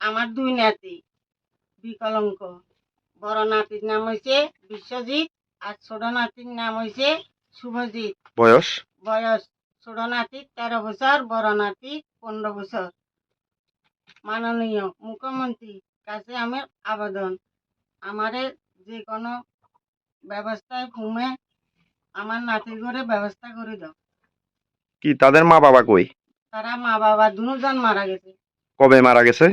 আমার দুই নাতি বিকলঙ্ক। বড় নাতির নাম হয়েছে বিশ্বজিৎ আর ছোট নাতির নাম হয়েছে শুভজিৎ। বয়স? বয়স ছোট নাতির তেরো বছর বড় নাতির পনেরো বছর। মাননীয় মুখ্যমন্ত্রীর কাছে আমার আবেদন। আমারে যে কোনো ব্যবস্থায় ঘুমে আমার নাতির ঘরে ব্যবস্থা করে দাও। কি তাদের মা বাবা কই? তারা মা বাবা দুজন মারা গেছে। কবে মারা গেছে?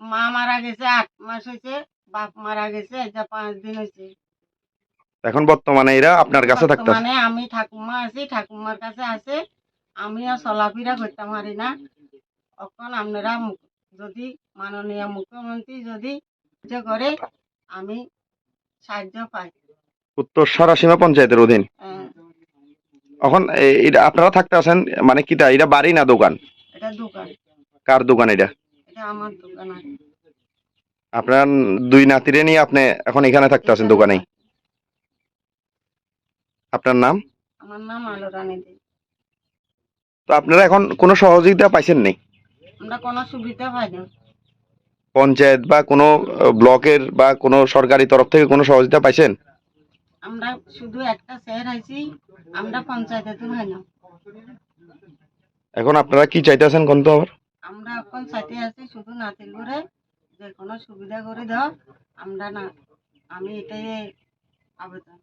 মা মারা গেছে আট মাস হয়েছে বাপ মারা গেছে এটা পাঁচ দিন হয়েছে। এখন বর্তমানে এরা আপনার কাছে থাকতেছে মানে আমি ঠাকুমা আছি ঠাকুমার কাছে আছে। আমিও চলাফেরা করতে পারি না। তখন আপনারা যদি মাননীয় মুখ্যমন্ত্রী যদি করে আমি সাহায্য পাই। উত্তর সরাসীমা পঞ্চায়েতের অধীন? আহ, এখন আপনারা থাকতে আছেন মানে কিটা? এটা বাড়ি না দোকান? এটা দোকান। কার দোকান এটা? আমার দোকান আছে আপনার দুই নাতিরে নিয়ে আপনি এখন এখানে থাকতে আছেন দোকানেই আপনার নাম? আমার নাম আলো রানী দে তো আপনারা এখন কোনো সহযোগিতা পাইছেন নি? আমরা কোনো সুবিধা পাই না। পঞ্চায়েত বা কোনো ব্লকের বা কোনো সরকারি তরফ থেকে কোনো সহযোগিতা পাইছেন? আমরা শুধু একটা শহর আছি আমরা পঞ্চায়েতে তো না। এখন আপনারা কি চাইতেছেন কোন তো আবার? এখন সাথে আছি, শুধু নাতিল করে যে কোনো সুবিধা করে দাও, আমরা না, আমি এটাই আবেদন।